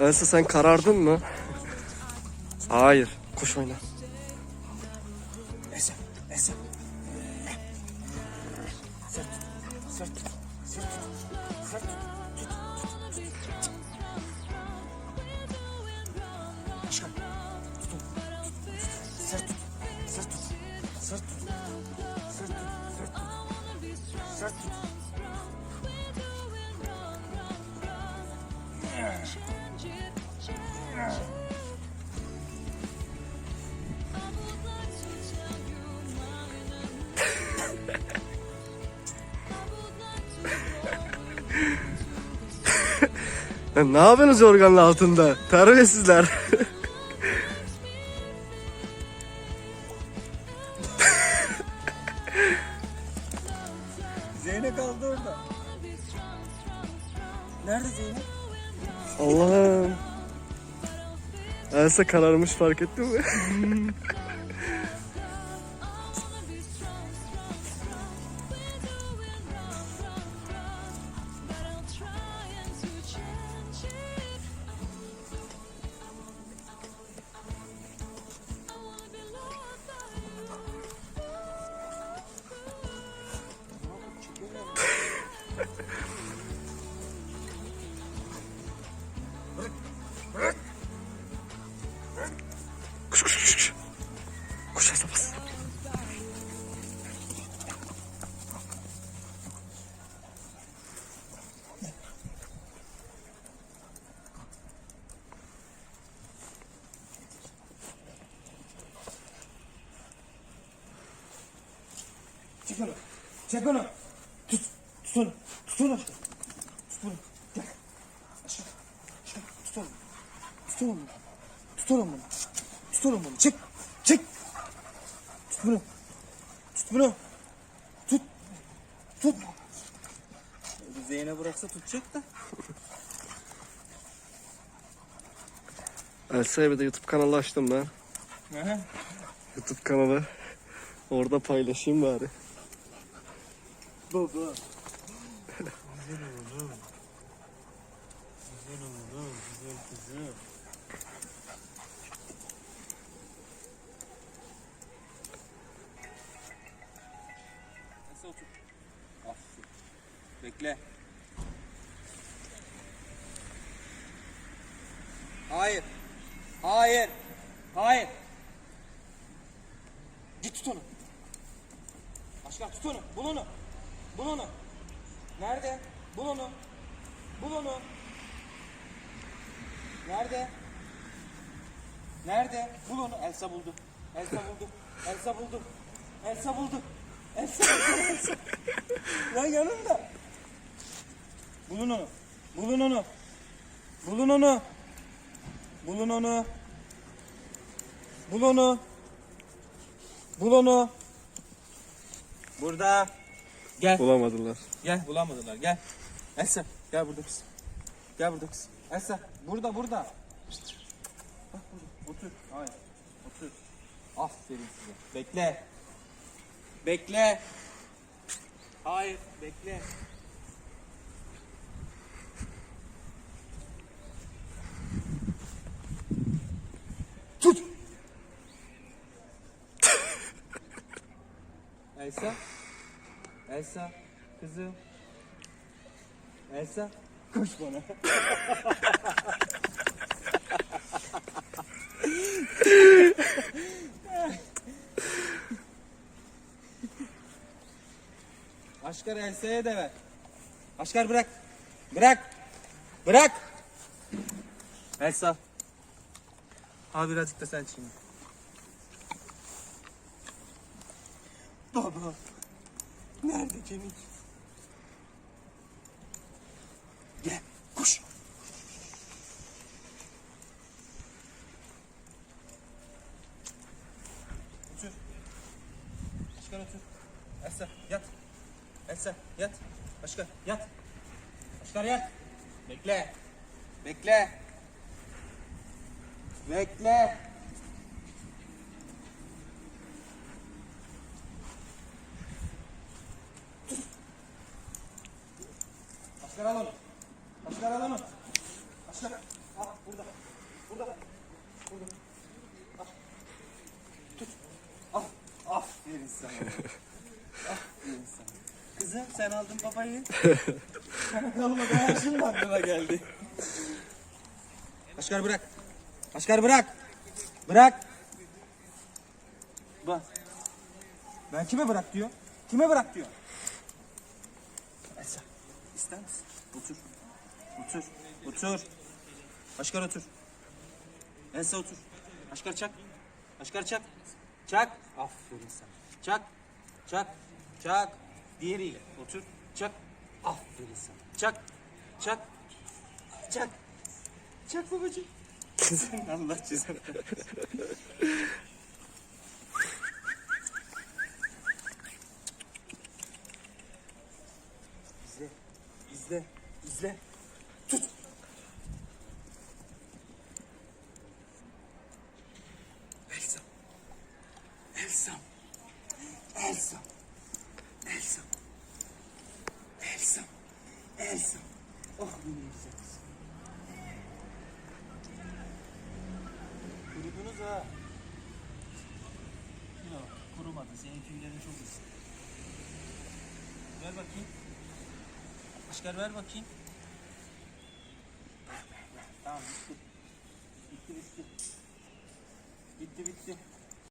Elsa sen karardın mı? Hayır. Koş oyna. Ya ne yapıyorsunuz organın altında? Terbiyesizler. Zeynep kaldı orada. Nerede Zeynep? Allah'ım. Elsa kararmış fark ettin mi? Koş koş koş. koş. Koş Elsa bas. Çek onu. Çek onu. Tut. Tut onu. Tut onu. aşkım. Tut onu. Gel. Aşkım. Aşkım. Tut onu. Tut onu. bunu. Tut onu bunu. Tut onu bunu. Çek. Çek. Tut bunu. Tut bunu. Tut. Tut. Zeynep bıraksa tutacak da. Elsa'ya bir de YouTube kanalı açtım ben. Aha. YouTube kanalı. Orada paylaşayım bari. Baba. Güzel oğlum. Güzel oğlum. Güzel kızım. Bekle. Hayır. Hayır. Hayır. Git tut onu. Aşkım tut onu. Bul onu. Bul onu. Nerede? Bul onu. Bul onu. Nerede? Nerede? Bul onu. Elsa buldu. Elsa buldu. Elsa buldu. Elsa buldu. Elsa buldu. Elsa. Lan yanımda. Bulun onu. Bulun onu. Bulun onu. Bulun onu. Bul onu. Bul onu. Burada. Gel. Bulamadılar. Gel bulamadılar gel. Elsa gel burada kız. Gel burada kız. Elsa burada burada. Bak burada otur. Hayır otur. Aferin size. Bekle. Bekle. Hayır bekle. Elsa. Elsa. Kızım. Elsa. Koş bana. Aşkar Elsa'ya da ver. Aşkar bırak. Bırak. Bırak. Elsa. Al birazcık da sen şimdi. Baba. Nerede kemik? Gel, koş. Otur. Başkan otur. Esra yat. Esra yat. Başkan yat. Başkan yat. Bekle. Bekle. Bekle. Asker al. Asker al. Asker al. Burada. Burada. Burada. Al. Tut. Al. Aferin sana. Aferin sana. Kızım sen aldın babayı. Sana kalmadı her şeyin geldi. Asker bırak. Asker bırak. Bırak. Bak. Ben kime bırak diyor? Kime bırak diyor? İster misin? Otur. Otur. Otur. Aşkar otur. Elsa otur. Aşkar çak. Aşkar çak. Çak. Aferin sana. Çak. Çak. Çak. Diğeriyle. Otur. Çak. Aferin sana. Çak. Çak. Çak. Çak babacığım. Allah cezanı. İzle. İzle. İzle. Tut. Elsa. Elsa. Elsa. Elsa. Elsa. Elsa. Oh benim güzel kızım. Kurudunuz ha. Yok kurumadı. Senin tüylerin çok ısı. Ver bakayım. Aşkar ver bakayım. Tamam bitti. Bitti bitti. Bitti bitti.